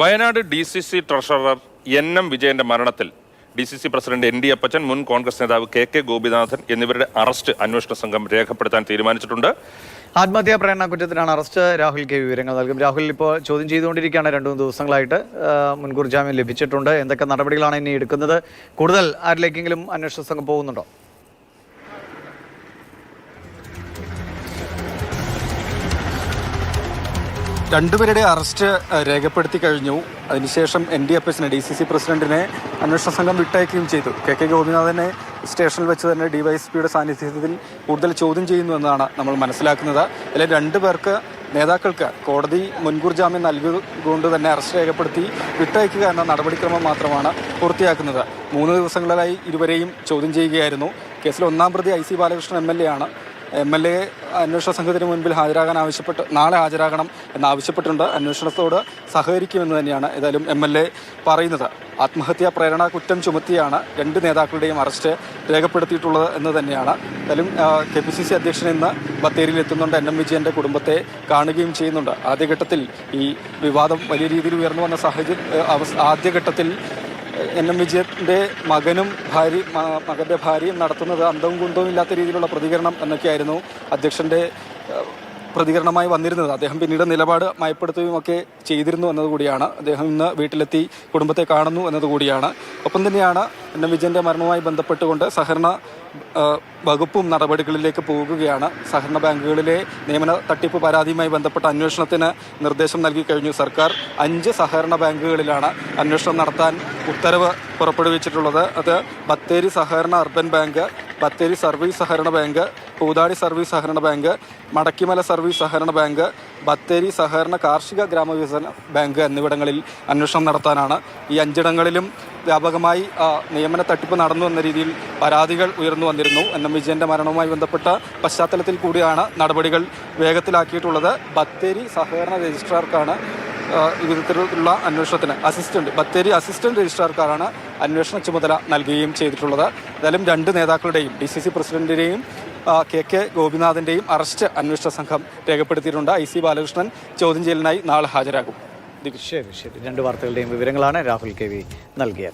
Wayanad D C C treasurer N M വിജയന്റെ മരണത്തിൽ D C C president N D Appachan മുൻ കോൺഗ്രസ് നേതാവ് K K Gopinathan എന്നിവരുടെ arrest അന്വേഷണ സംഘം രേഖപ്പെടുത്താൻ തീരുമാനിച്ചിട്ടുണ്ട്. ആത്മഹത്യാ പ്രേരണ കുറ്റത്തിനാണ് അറസ്റ്റ്. രാഹുൽ കെ വിവരങ്ങൾ നൽകും. രാഹുൽ ഇപ്പോൾ ചോദ്യം ചെയ്തുകൊണ്ടിരിക്കുകയാണ്. രണ്ടു മൂന്ന് ദിവസങ്ങളായിട്ട് മുൻകൂർ ജാമ്യം ലഭിച്ചിട്ടുണ്ട്. എന്തൊക്കെ നടപടികളാണ് ഇനി എടുക്കുന്നത്? കൂടുതൽ ആരിലേക്കെങ്കിലും അന്വേഷണ സംഘം പോകുന്നുണ്ടോ? രണ്ടുപേരുടെ അറസ്റ്റ് രേഖപ്പെടുത്തി കഴിഞ്ഞു. അതിനുശേഷം എൻ ഡി എഫ് എസിനെ ഡി സി സി പ്രസിഡന്റിനെ അന്വേഷണ സംഘം വിട്ടയക്കുകയും ചെയ്തു. കെ കെ ഗോപിനാഥനെ സ്റ്റേഷനിൽ വെച്ച് തന്നെ ഡിവൈഎസ്പിയുടെ സാന്നിധ്യത്തിൽ കൂടുതൽ ചോദ്യം ചെയ്യുന്നു എന്നാണ് നമ്മൾ മനസ്സിലാക്കുന്നത്. അതിൽ രണ്ടു പേർക്ക് നേതാക്കൾക്ക് കോടതി മുൻകൂർ ജാമ്യം നൽകിക്കൊണ്ട് തന്നെ അറസ്റ്റ് രേഖപ്പെടുത്തി വിട്ടയക്കുക എന്ന നടപടിക്രമം മാത്രമാണ് പൂർത്തിയാക്കുന്നത്. മൂന്ന് ദിവസങ്ങളിലായി ഇരുവരെയും ചോദ്യം ചെയ്യുകയായിരുന്നു. കേസിൽ ഒന്നാം പ്രതി I C Balakrishnan M L A ആണ്. എം എൽ എ അന്വേഷണ സംഘത്തിന് മുൻപിൽ ഹാജരാകാൻ ആവശ്യപ്പെട്ട്. നാളെ ഹാജരാകണം എന്നാവശ്യപ്പെട്ടിട്ടുണ്ട് അന്വേഷണത്തോട് സഹകരിക്കുമെന്ന് തന്നെയാണ് ഏതായാലും എം എൽ എ പറയുന്നത്. ആത്മഹത്യാ പ്രേരണ കുറ്റം ചുമത്തിയാണ് രണ്ട് നേതാക്കളുടെയും അറസ്റ്റ് രേഖപ്പെടുത്തിയിട്ടുള്ളത് എന്ന് തന്നെയാണ്. ഏതായാലും കെ പി സി സി അധ്യക്ഷൻ ഇന്ന് ബത്തേരിയിൽ എത്തുന്നുണ്ട്. എൻ എം വിജയന്റെ കുടുംബത്തെ കാണുകയും ചെയ്യുന്നുണ്ട്. ആദ്യഘട്ടത്തിൽ ഈ വിവാദം വലിയ രീതിയിൽ ഉയർന്നു വന്ന സാഹചര്യം ആദ്യഘട്ടത്തിൽ എൻ എം വിജയന്റെ മകനും ഭാര്യ മകന്റെ ഭാര്യയും നടത്തുന്നത് അന്തവും കുന്തവും ഇല്ലാത്ത രീതിയിലുള്ള പ്രതികരണം എന്നൊക്കെയായിരുന്നു അധ്യക്ഷന്റെ ഏഹ്, പ്രതികരണമായി വന്നിരുന്നത്. അദ്ദേഹം പിന്നീട് നിലപാട് മയപ്പെടുത്തുകയും ഒക്കെ ചെയ്തിരുന്നു എന്നതുകൂടിയാണ്. അദ്ദേഹം ഇന്ന് വീട്ടിലെത്തി കുടുംബത്തെ കാണുന്നു എന്നതുകൂടിയാണ്. ഒപ്പം തന്നെയാണ് എൻ. എം. വിജയന്റെ മരണവുമായി ബന്ധപ്പെട്ടുകൊണ്ട് സഹകരണ വകുപ്പും നടപടികളിലേക്ക് പോകുകയാണ്. സഹകരണ ബാങ്കുകളിലെ നിയമന തട്ടിപ്പ് പരാതിയുമായി ബന്ധപ്പെട്ട അന്വേഷണത്തിന് നിർദ്ദേശം നൽകി കഴിഞ്ഞു സർക്കാർ. അഞ്ച് സഹകരണ ബാങ്കുകളിലാണ് അന്വേഷണം നടത്താൻ ഉത്തരവ് പുറപ്പെടുവിച്ചിട്ടുള്ളത്. അത് ബത്തേരി സഹകരണ അർബൻ ബാങ്ക് ബത്തേരി സർവീസ് സഹകരണ ബാങ്ക് പൂതാടി സർവീസ് സഹകരണ ബാങ്ക് മടക്കിമല സർവീസ് സഹകരണ ബാങ്ക് ബത്തേരി സഹകരണ കാർഷിക ഗ്രാമവികസന ബാങ്ക് എന്നിവിടങ്ങളിൽ അന്വേഷണം നടത്താനാണ്. ഈ അഞ്ചിടങ്ങളിലും വ്യാപകമായി നിയമന തട്ടിപ്പ് നടന്നു എന്ന രീതിയിൽ പരാതികൾ ഉയർന്നു വന്നിരുന്നു. എൻ. എം. വിജയന്റെ മരണവുമായി ബന്ധപ്പെട്ട പശ്ചാത്തലത്തിൽ കൂടിയാണ് നടപടികൾ വേഗത്തിലാക്കിയിട്ടുള്ളത്. ബത്തേരി സഹകരണ രജിസ്ട്രാർക്കാണ് വിധത്തിലുള്ള അന്വേഷണത്തിന് അസിസ്റ്റന്റ് ബത്തേരി അസിസ്റ്റന്റ് രജിസ്ട്രാർക്കാരാണ് അന്വേഷണ ചുമതല നൽകുകയും ചെയ്തിട്ടുള്ളത്. ഏതായാലും രണ്ട് നേതാക്കളുടെയും ഡി സി സി പ്രസിഡന്റിന്റെയും കെ കെ ഗോപിനാഥിന്റെയും അറസ്റ്റ് അന്വേഷണ സംഘം രേഖപ്പെടുത്തിയിട്ടുണ്ട്. ഐ സി ബാലകൃഷ്ണൻ ചോദ്യം ചെയ്യലിനായി നാളെ ഹാജരാകും. ശരി ശരി. രണ്ട് വാർത്തകളുടെയും വിവരങ്ങളാണ് രാഹുൽ കെ വി നൽകിയത്.